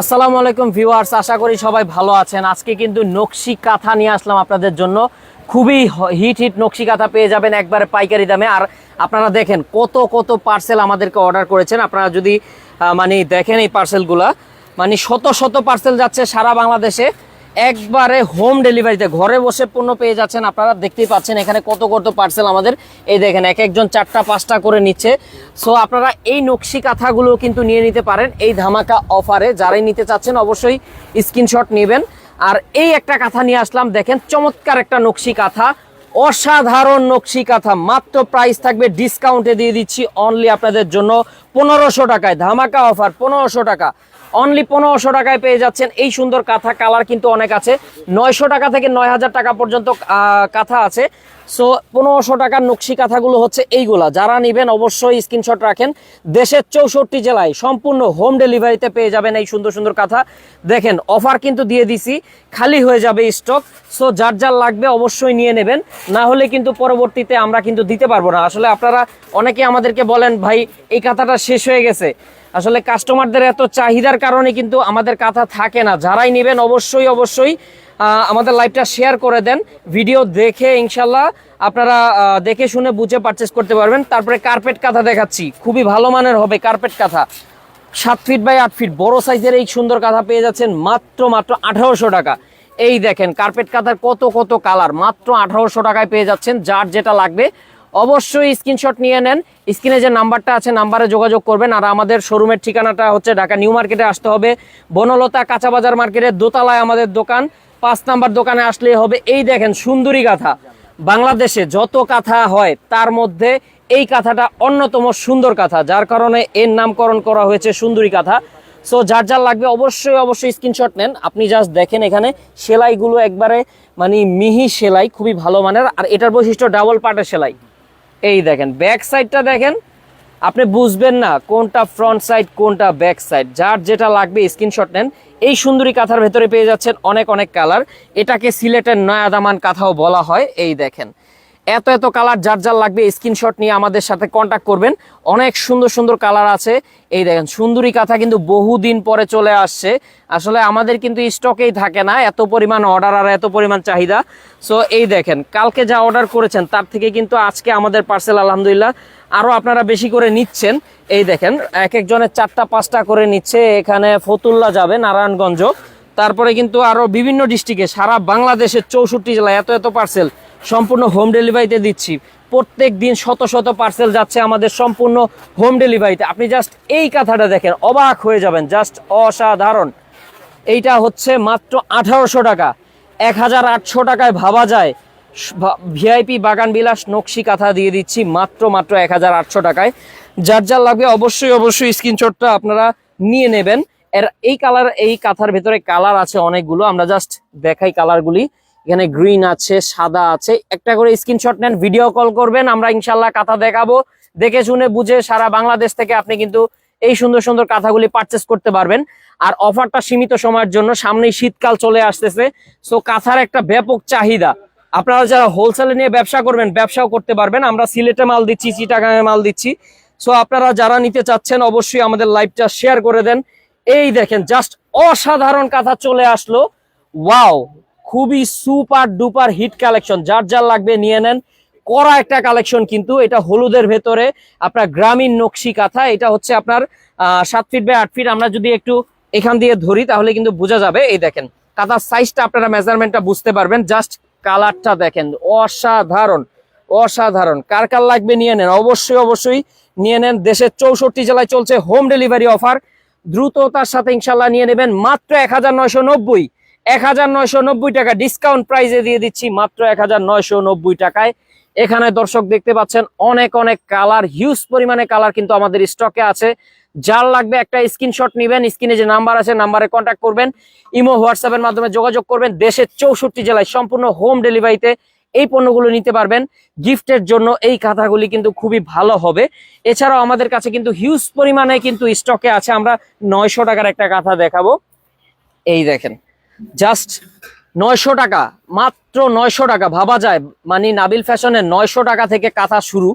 আসসালামু আলাইকুম ভিউয়ার্স, আশা করি সবাই ভালো আছেন। আজকে কিন্তু নকশি কাঁথা নিয়ে আসলাম আপনাদের জন্য। খুবই হিট হিট নকশি কাঁথা পেয়ে যাবেন একবারে পাইকারি দামে। আর আপনারা দেখেন কত কত পার্সেল আমাদেরকে অর্ডার করেছেন। আপনারা যদি মানে দেখেন এই পার্সেলগুলা মানে শত শত পার্সেল যাচ্ছে সারা বাংলাদেশে। একবারে হোম ডেলিভারিতে ঘরে বসে পণ্য পেয়ে যাচ্ছেন। আপনারা দেখতেই পাচ্ছেন এখানে কত কত পার্সেল আমাদের। এই দেখেন, এক একজন চারটা পাঁচটা করে নিচ্ছে। সো আপনারা এই নকশি কাঁথাগুলো কিন্তু নিয়ে নিতে পারেন এই ধামাকা অফারে যারাই নিতে চাচ্ছেন অবশ্যই স্ক্রিনশট নেবেন। আর এই একটা কাঁথা নিয়ে আসলাম, দেখেন, চমৎকার একটা নকশি কাঁথা। অসাধারণ নকশি কাঁথা, মাত্র প্রাইস থাকবে ডিসকাউন্টে দিয়ে দিচ্ছি অনলি আপনাদের জন্য। পনেরোশো টাকায় ধামাকা অফার পনেরোশো টাকা। অনলি পনেরোশো টাকায় পেয়ে যাচ্ছেন। এই সুন্দর কাঁথা কালার কিন্তু অনেক আছে। নয়শো টাকা থেকে নয় হাজার টাকা পর্যন্ত কাঁথা আছে। সো পনেরোশো টাকার নকশি কাঁথাগুলো হচ্ছে এইগুলা। যারা নেবেন অবশ্যই স্ক্রিনশট রাখেন। দেশের চৌষট্টি জেলায় সম্পূর্ণ হোম ডেলিভারিতে পেয়ে যাবেন এই সুন্দর সুন্দর কাঁথা। দেখেন অফার কিন্তু দিয়ে দিছি, খালি হয়ে যাবে স্টক সো যার যার লাগবে অবশ্যই নিয়ে নেবেন। না হলে কিন্তু পরবর্তীতে আমরা কিন্তু দিতে পারব না। আসলে আপনারা অনেকে আমাদেরকে বলেন, ভাই, এই কাঁথাটা শেষ হয়ে গেছে। আসলে কাস্টমারদের এত চাহিদার কারণে কিন্তু আমাদের কাঁথা থাকে না। যারাই নেবেন অবশ্যই অবশ্যই আমাদের লাইভটা শেয়ার করে দেন ভিডিও দেখে ইনশাল্লাহ আপনারা দেখে শুনে বুঝে পারচেস করতে পারবেন। তারপরে কার্পেট কাঁথা দেখাচ্ছি, খুবই ভালো মানের হবে কার্পেট কাঁথা। সাত ফিট বাই আট ফিট বড় সাইজের এই সুন্দর কাঁথা পেয়ে যাচ্ছেন মাত্র মাত্র আঠারোশো টাকা। এই দেখেন কার্পেট কাঁথার কত কত কালার মাত্র আঠারোশো টাকায় পেয়ে যাচ্ছেন, যার যেটা লাগবে। অবশ্যই স্ক্রিনশট নিয়ে নেন স্ক্রিনে যে নাম্বারটা আছে নাম্বারে যোগাযোগ করবেন। আর আমাদের শোরুমের ঠিকানাটা হচ্ছে ঢাকা নিউ মার্কেটে আসতে হবে। বনলতা কাঁচা বাজার মার্কেটের দোতলায় আমাদের দোকান। পাঁচ নাম্বার দোকানে আসলেই হবে এই দেখেন সুন্দরী কাঁথা বাংলাদেশে যত কাঁথা হয়, তার মধ্যে এই কাঁথাটা অন্যতম সুন্দর কাঁথা, যার কারণে এর নামকরণ করা হয়েছে সুন্দরী কাঁথা। সো যার যার লাগবে অবশ্যই অবশ্যই স্ক্রিনশট নেন। আপনি জাস্ট দেখেন এখানে, সেলাইগুলো একবারে মানে মিহি সেলাই, খুবই ভালো মানের। আর এটার বৈশিষ্ট্য ডাবল পার্টের সেলাই। এই দেখেন ব্যাক সাইডটা দেখেন আপনি বুঝবেন না কোনটা ফ্রন্ট সাইড কোনটা ব্যাক সাইড যার যেটা লাগবে স্ক্রিনশট নেন। এই সুন্দরী কাঁথার ভেতরে পেয়ে যাচ্ছেন অনেক অনেক কালার এটাকে সিলেটের নয়াদামান কাঁথাও বলা হয়। এই দেখেন। এত এত কালার যার যার লাগবে স্ক্রিনশট নিয়ে আমাদের সাথে কন্ট্যাক্ট করবেন। অনেক সুন্দর সুন্দর কালার আছে। এই দেখেন, সুন্দরী কাঁথা কিন্তু বহুদিন পরে চলে আসছে। আসলে আমাদের কিন্তু স্টকেই থাকে না, এত পরিমাণ অর্ডার আর এত পরিমাণ চাহিদা। সো এই দেখেন, কালকে যা অর্ডার করেছেন, তার থেকে কিন্তু আজকে আমাদের পার্সেল আলহামদুলিল্লাহ আরও আপনারা বেশি করে নিচ্ছেন। এই দেখেন, এক একজনের চারটা, পাঁচটা করে নিচ্ছে এখানে ফতুল্লা যাবে, নারায়ণগঞ্জ। তারপরে কিন্তু আরও বিভিন্ন ডিস্ট্রিক্টে সারা বাংলাদেশের চৌষট্টি জেলায় এত এত পার্সেল সম্পূর্ণ হোম ডেলিভারিতে দিচ্ছি। প্রত্যেক দিন শত শত পার্সেল যাচ্ছে আমাদের সম্পূর্ণ হোম ডেলিভারিতে আপনি জাস্ট এই কাঁথাটা দেখেন, অবাক হয়ে যাবেন জাস্ট অসাধারণ। এইটা হচ্ছে মাত্র আঠারোশো টাকা। এক হাজার আটশো টাকায় ভাবা যায়। ভিআইপি বাগান বিলাস নকশি কাঁথা দিয়ে দিচ্ছি মাত্র মাত্র এক হাজার আটশো টাকায়। যার যার লাগবে অবশ্যই অবশ্যই স্ক্রিনশটটা আপনারা নিয়ে নেবেন। এর এই কালার এই কাঁথার ভেতরে কালার আছে অনেকগুলো। আমরা জাস্ট দেখাই কালারগুলি এখানে গ্রিন আছে, সাদা আছে। একটা করে স্ক্রিনশট নেন ভিডিও কল করবেন, আমরা ইনশাল্লাহ কাঁথা দেখাবো। দেখে শুনে বুঝে সারা বাংলাদেশ থেকে আপনি কিন্তু এই সুন্দর সুন্দর কাঁথাগুলি পারচেস করতে পারবেন। আর অফারটা সীমিত সময়ের জন্য, সামনেই শীতকাল চলে আসতেছে। সো কাঁথার একটা ব্যাপক চাহিদা। আপনারা যারা হোলসেলে নিয়ে ব্যবসা করবেন, ব্যবসাও করতে পারবেন। আমরা সিলেটে মাল দিচ্ছি, চিটাগাঙে মাল দিচ্ছি। সো আপনারা যারা নিতে চাচ্ছেন, অবশ্যই আমাদের লাইভটা শেয়ার করে দেন। এই দেখেন জাস্ট অসাধারণ কাঁথা চলে আসলো। ওয়াও খুবই সুপার ডুপার হিট কালেকশন। যার যার লাগবে নিয়ে নেন। করা একটা কালেকশন কিন্তু এটা হলুদের ভেতরে। আপনার গ্রামীণ নকশি কাঁথা, এটা হচ্ছে আপনার সাত ফিট বাই আট ফিট। আমরা যদি একটু এখান দিয়ে ধরি তাহলে কিন্তু বোঝা যাবে। এই দেখেন, কাঁথার সাইজটা আপনারা মেজারমেন্টটা বুঝতে পারবেন। জাস্ট কালারটা দেখেন, অসাধারণ অসাধারণ। কার কার লাগবে নিয়ে নেন? অবশ্যই অবশ্যই নিয়ে নেন। দেশের চৌষট্টি জেলায় চলছে হোম ডেলিভারি অফার দ্রুততার সাথে ইনশাল্লাহ নিয়ে নেবেন। মাত্র এক হাজার নয়শো নব্বই। এক হাজার নয়শো নব্বই টাকা ডিসকাউন্ট প্রাইসে দিয়ে দিচ্ছি মাত্র এক হাজার নয়শো নব্বই টাকায়। এখানে দর্শক দেখতে পাচ্ছেন, অনেক অনেক কালার হিউজ পরিমাণে কালার কিন্তু আমাদের স্টকে আছে। যার লাগবে একটা স্ক্রিনশট নেবেন স্ক্রিনে যে নাম্বার আছে নাম্বারে কন্ট্যাক্ট করবেন, ইমো হোয়াটসঅ্যাপের মাধ্যমে যোগাযোগ করবেন। দেশের চৌষট্টি জেলায় সম্পূর্ণ হোম ডেলিভারিতে এই পণ্যগুলো নিতে পারবেন। গিফটের জন্য এই কাঁথাগুলি কিন্তু খুবই ভালো হবে। এছাড়াও আমাদের কাছে কিন্তু হিউজ পরিমাণে কিন্তু স্টকে আছে। আমরা নয়শো টাকার একটা কাঁথা দেখাবো। এই দেখেন জাস্ট নয়শো টাকা, মাত্র নয়শো টাকা। ভাবা যায় মানে নাবিল ফ্যাশনের নয়শো টাকা থেকে কাঁথা শুরু।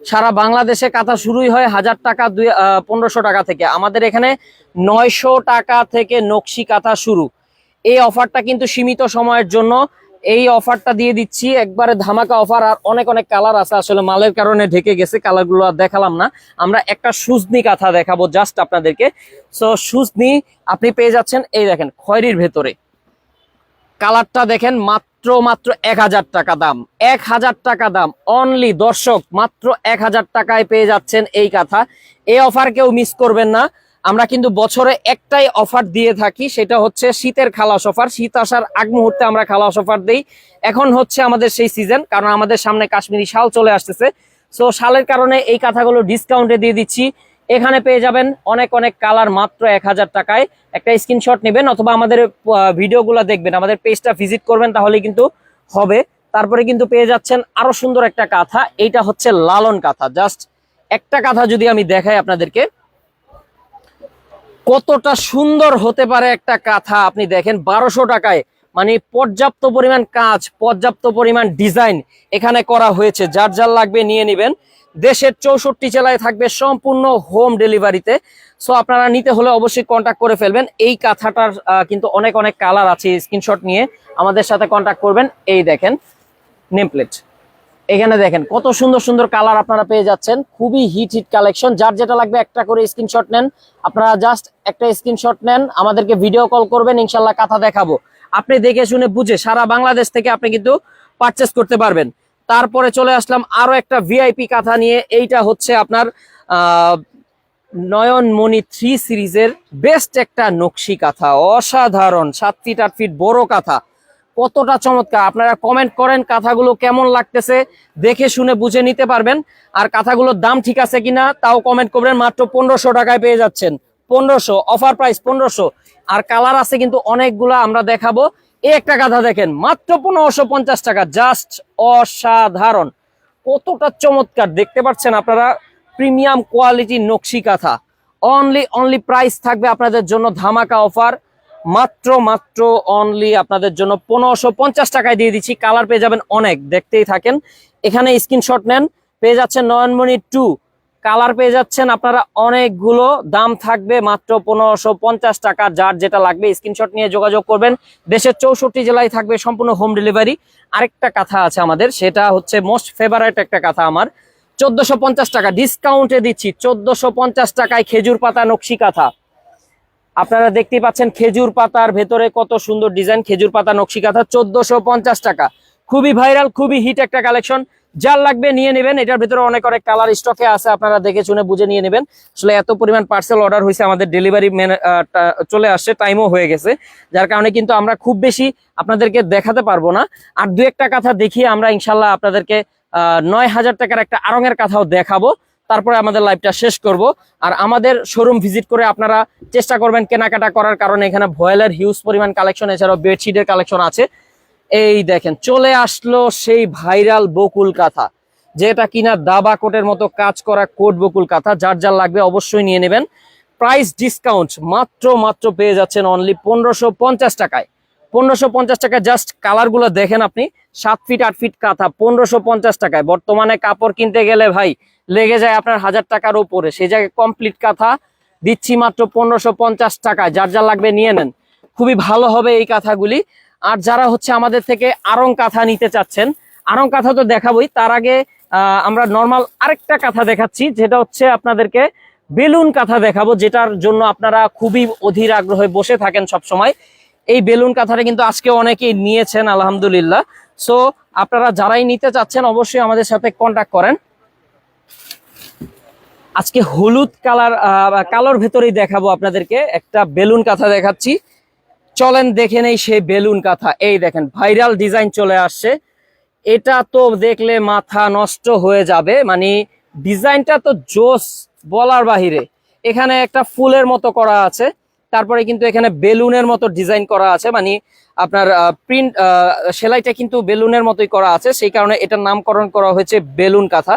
সারা বাংলাদেশে কাঁথা শুরুই হয় হাজার টাকা, দুই পনেরোশো টাকা থেকে। আমাদের এখানে নয়শো টাকা থেকে নকশি কাঁথা শুরু। এই অফারটা কিন্তু সীমিত সময়ের জন্য। এই অফারটা দিয়ে দিচ্ছি। একবারে ধামাকা অফার, আর অনেক অনেক কালার আছে। আসলে মালের কারণে ঢেকে গেছে, কালারগুলো আর দেখালাম না। আমরা একটা সুজনি কাঁথা দেখাবো জাস্ট আপনাদেরকে। সো সুজনি, আপনি পেয়ে যাচ্ছেন, এই দেখেন, খয়রির ভেতরে। কালারটা দেখেন মাত্র মাত্র এক হাজার টাকা দাম। এক হাজার টাকা দাম। অনলি দর্শক, মাত্র এক হাজার টাকায় পেয়ে যাচ্ছেন এই কথা। এই অফার কেউ মিস করবেন না। আমরা কিন্তু বছরে একটাই অফার দিয়ে থাকি, সেটা হচ্ছে শীতের খালাস অফার। শীত আসার আগ মুহূর্তে আমরা খালাস অফার দিই। এখন হচ্ছে আমাদের সেই সিজন কারণ আমাদের সামনে কাশ্মীরি শাল চলে আসতেছে। সো শালের কারণে এই কাঁথাগুলো ডিসকাউন্টে দিয়ে দিচ্ছি। এখানে পেয়ে যাবেন অনেক অনেক কালার মাত্র এক হাজার টাকায়। একটা স্ক্রিনশট নেবেন অথবা আমাদের ভিডিওগুলো দেখবেন। আমাদের পেজটা ভিজিট করবেন তাহলে কিন্তু হবে। তারপরে কিন্তু পেয়ে যাচ্ছেন আরও সুন্দর একটা কাঁথা। এইটা হচ্ছে লালন কাঁথা। জাস্ট একটা কাঁথা যদি আমি দেখাই আপনাদেরকে। কতটা সুন্দর হতে পারে একটা কাঁথা। আপনি দেখেন, বারোশো টাকায়। মানে পর্যাপ্ত পরিমাণ কাজ, পর্যাপ্ত পরিমাণ ডিজাইন এখানে করা হয়েছে। যার যার লাগবে নিয়ে নেবেন। দেশের চৌষট্টি জেলায় থাকবে সম্পূর্ণ হোম ডেলিভারিতে। সো আপনারা নিতে হলে অবশ্যই কন্ট্যাক্ট করে ফেলবেন। এই কাঁথাটার কিন্তু অনেক অনেক কালার আছে স্ক্রিনশট নিয়ে। আমাদের সাথে কন্ট্যাক্ট করবেন। এই দেখেন নেমপ্লেট এখানে দেখেন, কত সুন্দর সুন্দর কালার আপনারা পেয়ে যাচ্ছেন। খুবই হিট হিট কালেকশন যার যেটা লাগবে একটা করে স্ক্রিনশট নেন। আপনারা জাস্ট একটা স্ক্রিনশট নেন। আমাদেরকে ভিডিও কল করবেন। ইনশাল্লাহ কাঁথা দেখাবো। আপনি দেখে শুনে বুঝে সারা বাংলাদেশ থেকে আপনি কিন্তু পারচেস করতে পারবেন। তারপরে চলে আসলাম আরও একটা ভিআইপি কাঁথা নিয়ে। এইটা হচ্ছে আপনার নয়নমণি থ্রি সিরিজের বেস্ট একটা নকশি কাঁথা। অসাধারণ সাত ফিট আট ফিট বড় কাঁথা। কতটা চমৎকার। আপনারা কমেন্ট করেন কাঁথাগুলো কেমন লাগতেছে, দেখে শুনে বুঝে নিতে পারবেন। আর কাঁথাগুলোর দাম ঠিক আছে কিনা, তাও কমেন্ট করবেন। মাত্র পনেরোশো টাকায় পেয়ে যাচ্ছেন। পনেরোশো অফার প্রাইস পনেরোশো। আর কালার আছে কিন্তু অনেকগুলা, আমরা দেখাবো। একটা কাঁথা দেখেন, মাত্র পনেরোশো পঞ্চাশ টাকা জাস্ট অসাধারণ। কতটা চমৎকার, দেখতে পাচ্ছেন আপনারা প্রিমিয়াম কোয়ালিটি নকশি কাঁথা। অনলি অনলি প্রাইস থাকবে আপনাদের জন্য ধামাকা অফার মাত্র মাত্র অনলি আপনাদের জন্য পনেরোশো পঞ্চাশ টাকায় দিয়ে দিচ্ছি। কালার পেয়ে যাবেন অনেক, দেখতেই থাকেন। এখানে স্ক্রিনশট নেন, পেয়ে যাচ্ছেন নয়নমণি টু কালার পেয়ে যাচ্ছেন আপনারা অনেকগুলো। দাম থাকবে মাত্র পনেরোশো পঞ্চাশ টাকা, যার যেটা লাগবে স্ক্রিনশট নিয়ে যোগাযোগ করবেন। দেশের চৌষট্টি জেলায় থাকবে সম্পূর্ণ হোম ডেলিভারি আরেকটা কথা আছে আমাদের, সেটা হচ্ছে মোস্ট ফেভারাইট একটা কথা আমার। চোদ্দশো পঞ্চাশ টাকা ডিসকাউন্টে দিচ্ছি, চোদ্দশো পঞ্চাশ টাকায় খেজুর পাতা নকশি কাঁথা। আপনারা দেখতেই পাচ্ছেন খেজুর পাতার ভেতরে কত সুন্দর ডিজাইন খেজুর পাতা নকশি কাঁথা, চোদ্দশো পঞ্চাশ টাকা। খুবই ভাইরাল, খুবই হিট একটা কালেকশন যার লাগবে নিয়ে নেবেন, এটার ভেতরে অনেক অনেক কালার স্টকে আছে, আপনারা দেখে শুনে বুঝে নিয়ে নেবেন। আসলে এত পরিমাণ পার্সেল অর্ডার হয়েছে আমাদের ডেলিভারি চলে আসছে টাইমও হয়ে গেছে। যার কারণে কিন্তু আমরা খুব বেশি আপনাদেরকে দেখাতে পারব না। আর দু একটা কথা দেখিয়ে আমরা ইনশাল্লাহ আপনাদেরকে নয় হাজার টাকার একটা আরঙের কথাও দেখাবো। তারপরে আমাদের লাইভটা শেষ করব। আর আমাদের শোরুম ভিজিট করে আপনারা চেষ্টা করবেন কেনাকাটা করার, কারণে এখানে ভয়েলের হিউজ পরিমাণ কালেকশন এছাড়াও বেডশিটের কালেকশন আছে। এই দেখেন, চলে আসলো সেই ভাইরাল বকুল কাঁথা। যেটা কিনা দাবা কোটের মতো কাজ করা কোট বকুল কাঁথা, যার যার লাগবে অবশ্যই নিয়ে নেবেন। প্রাইস ডিসকাউন্ট, মাত্র মাত্র পেয়ে যাচ্ছেন অনলি পনেরোশো পঞ্চাশ টাকায়। পনেরোশো পঞ্চাশ টাকা জাস্ট কালারগুলো দেখেন আপনি, সাত ফিট আট ফিট কাঁথা, পনেরোশো পঞ্চাশ টাকায়। বর্তমানে কাপড় কিনতে গেলে ভাই, লেগে যায় আপনার হাজার টাকার উপরে। সেই জায়গায় কমপ্লিট কাঁথা, দিচ্ছি মাত্র পনেরোশো পঞ্চাশ টাকায়। যার যার লাগবে নিয়ে নেন। খুবই ভালো হবে এই কাঁথাগুলি। আর যারা হচ্ছে আমাদের থেকে আরং কাঁথা নিতে চাচ্ছেন আরং কাঁথা তো দেখাবোই, তার আগে আমরা নর্মাল আরেকটা কাঁথা দেখাচ্ছি, যেটা হচ্ছে আপনাদেরকে বেলুন কাঁথা দেখাবো, যেটার জন্য আপনারা খুবই অধীর আগ্রহে বসে থাকেন সব সময় এই বেলুন কাঁথাটা কিন্তু আজকে অনেকেই নিয়েছেন, আলহামদুলিল্লাহ। সো আপনারা যারাই নিতে চাচ্ছেন, অবশ্যই আমাদের সাথে কন্ট্যাক্ট করেন। আজকে হলুদ কালার কালোর ভেতরেই দেখাবো আপনাদেরকে, একটা বেলুন কাঁথা দেখাচ্ছি। চলেন দেখে নেই সেই বেলুন কাঁথা। এই দেখেন, ভাইরাল ডিজাইন চলে আসছে। এটা তো দেখলে মাথা নষ্ট হয়ে যাবে। মানে ডিজাইনটা তো জোস বলার বাহিরে। এখানে একটা ফুলের মতো করা আছে, তারপরে কিন্তু এখানে বেলুনের মতো ডিজাইন করা আছে। মানে আপনার প্রিন্ট সেলাইটা কিন্তু বেলুনের মতোই করা আছে। সেই কারণে এটার নামকরণ করা হয়েছে বেলুন কাঁথা।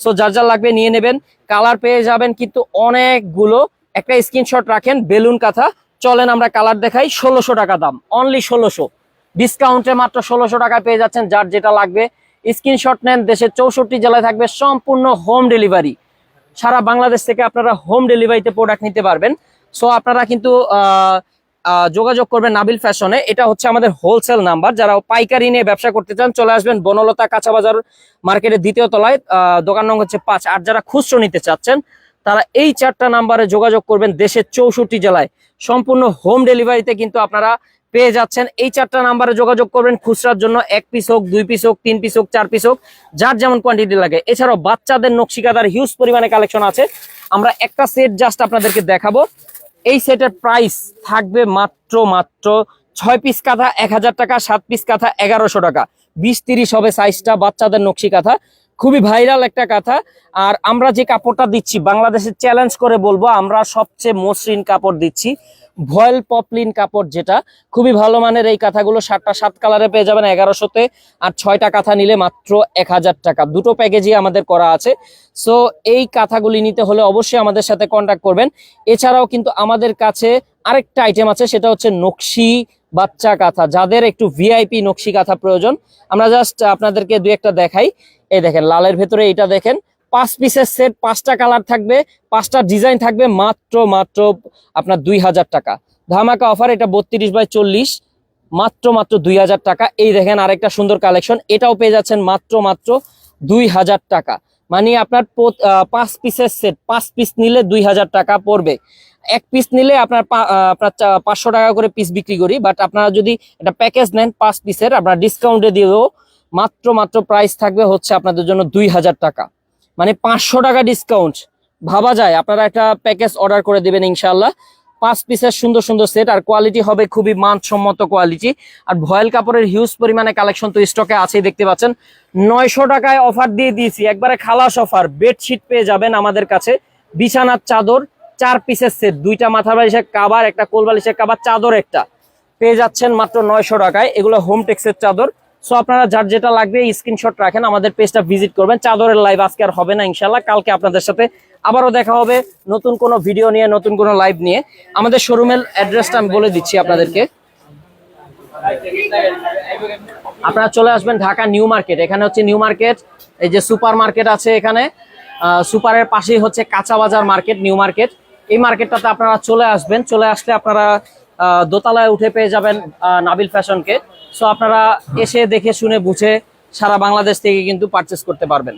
সো যার যার লাগবে নিয়ে নেবেন। কালার পেয়ে যাবেন কিন্তু অনেকগুলো। একটা স্ক্রিনশট রাখেন, বেলুন কাঁথা। চলেন আমরা কালার দেখাই, ষোলোশো টাকা দাম অনলি ষোলোশো। ডিসকাউন্টে মাত্র ষোলোশো টাকায় পেয়ে যাচ্ছেন, যার যেটা লাগবে। স্ক্রিনশট নেন, দেশের চৌষট্টি জেলায় থাকবে সম্পূর্ণ হোম ডেলিভারি সারা বাংলাদেশ থেকে আপনারা হোম ডেলিভারিতে প্রোডাক্ট নিতে পারবেন। সো আপনারা কিন্তু যোগাযোগ করবেন নাবিল ফ্যাশনে। এটা হচ্ছে আমাদের হোলসেল নাম্বার যারা পাইকারি নিয়ে ব্যবসা করতে চান, চলে আসবেন বনলতা কাঁচা বাজার মার্কেটের দ্বিতীয় তলায়। দোকান নং হচ্ছে পাঁচ। আর যারা খুচরো নিতে চাচ্ছেন তারা এই চারটা নাম্বারে যোগাযোগ করবেন দেশের চৌষট্টি জেলায়। সম্পূর্ণ হোম ডেলিভারিতে কিন্তু আপনারা পেয়ে যাচ্ছেন। এই চারটা নাম্বারে যোগাযোগ করবেন খুচরার জন্য। এক পিস হোক, দুই পিস হোক, তিন পিস হোক, চার পিস হোক, যার যেমন কোয়ান্টিটি লাগে। এছাড়াও বাচ্চাদের নকশিকাদার হিউজ পরিমাণে কালেকশন আছে। আমরা একটা সেট জাস্ট আপনাদেরকে দেখাবো। এই সেটের প্রাইস থাকবে মাত্র মাত্র ছয় পিস কাঁথা এক হাজার টাকা, সাত পিস কাঁথা এগারোশো টাকা। বিশ তিরিশ হবে সাইজটা বাচ্চাদের নকশি কাঁথা খুবই ভাইরাল একটা কথা। আর আমরা যে কাপড়টা দিচ্ছি, বাংলাদেশে চ্যালেঞ্জ করে বলব, আমরা সবচেয়ে মসৃণ কাপড় দিচ্ছি। ভয়েল পপলিন কাপড় যেটা, খুবই ভালো মানের এই কাঁথাগুলো সাতটা সাত কালারে পেয়ে যাবেন এগারোশোতে আর ছয়টা কাঁথা নিলে মাত্র এক হাজার টাকা। দুটো প্যাকেজই আমাদের করা আছে। সো এই কাঁথাগুলি নিতে হলে অবশ্যই আমাদের সাথে কন্ট্যাক্ট করবেন। এছাড়াও কিন্তু আমাদের কাছে আরেকটা আইটেম আছে, সেটা হচ্ছে নকশি বাচ্চা কাঁথা, যাদের একটু ভিআইপি নকশি কাঁথা প্রয়োজন, আমরা জাস্ট আপনাদেরকে দু একটা দেখাই। এই দেখেন, লালের ভেতরে এইটা দেখেন, পাঁচ পিসের সেট পাঁচটা কালার থাকবে, পাঁচটা ডিজাইন থাকবে, মাত্র মাত্র আপনার দুই হাজার টাকা। ধামাকা অফার এটা বত্রিশ বাই চল্লিশ, মাত্র মাত্র দুই হাজার টাকা। এই দেখেন আরেকটা সুন্দর কালেকশন এটাও পেয়ে যাচ্ছেন মাত্র মাত্র দুই হাজার টাকা। মানে আপনার পাঁচ পিসের সেট পাঁচ পিস নিলে দুই হাজার টাকা পড়বে। এক পিস নিলে আপনার পাঁচশো টাকা করে পিস বিক্রি করি বাট আপনারা যদি এটা প্যাকেজ নেন, পাঁচ পিসের আপনার ডিসকাউন্টে দিয়েও মাত্র মাত্র প্রাইস থাকবে হচ্ছে আপনাদের জন্য দুই হাজার টাকা। মানে পাঁচশো টাকা ডিসকাউন্ট ভাবা যায়, আপনারা একটা প্যাকেজ অর্ডার করে দেবেন ইনশাল্লাহ পাঁচ পিসের সুন্দর সুন্দর সেট আর কোয়ালিটি হবে খুবই মানসম্মত কোয়ালিটি আর ভয়েল কাপড়ের হিউজ পরিমাণে কালেকশন তো স্টকে আছেই, দেখতে পাচ্ছেন। নয়শো টাকায় অফার দিয়ে দিয়েছি, একবারে খালাস অফার বেডশিট পেয়ে যাবেন আমাদের কাছে। বিছানার চাদর চার পিসের সেট দুইটা মাথা বালিশের কাবার একটা কোল বালিশের কাবার চাদর একটা। পেয়ে যাচ্ছেন মাত্র নয়শো টাকায়। এগুলো হোম টেক্সের চাদর। সো আপনারা যার যেটা লাগবে স্ক্রিনশট রাখেন, আমাদের পেজটা ভিজিট করবেন। চাদরের লাইভ আজকে আর হবে না ইনশাল্লাহ কালকে আপনাদের সাথে আবারও দেখা হবে নতুন কোনো ভিডিও নিয়ে, নতুন কোনো লাইভ নিয়ে। আমাদের শোরুমের অ্যাড্রেসটা আমি বলে দিচ্ছি আপনাদেরকে। আপনারা চলে আসবেন ঢাকা নিউ মার্কেট। এখানে হচ্ছে নিউ মার্কেট, এই যে সুপার মার্কেট আছে এখানে। সুপারের পাশেই হচ্ছে কাঁচা বাজার মার্কেট, নিউ মার্কেট। এই মার্কেটটাতে আপনারা চলে আসবেন। চলে আসলে আপনারা দোতলায় উঠে পেয়ে যাবেন নাবিল ফ্যাশনকে। সো আপনারা এসে দেখে শুনে বুঝে সারা বাংলাদেশ থেকে কিন্তু পারচেস করতে পারবেন।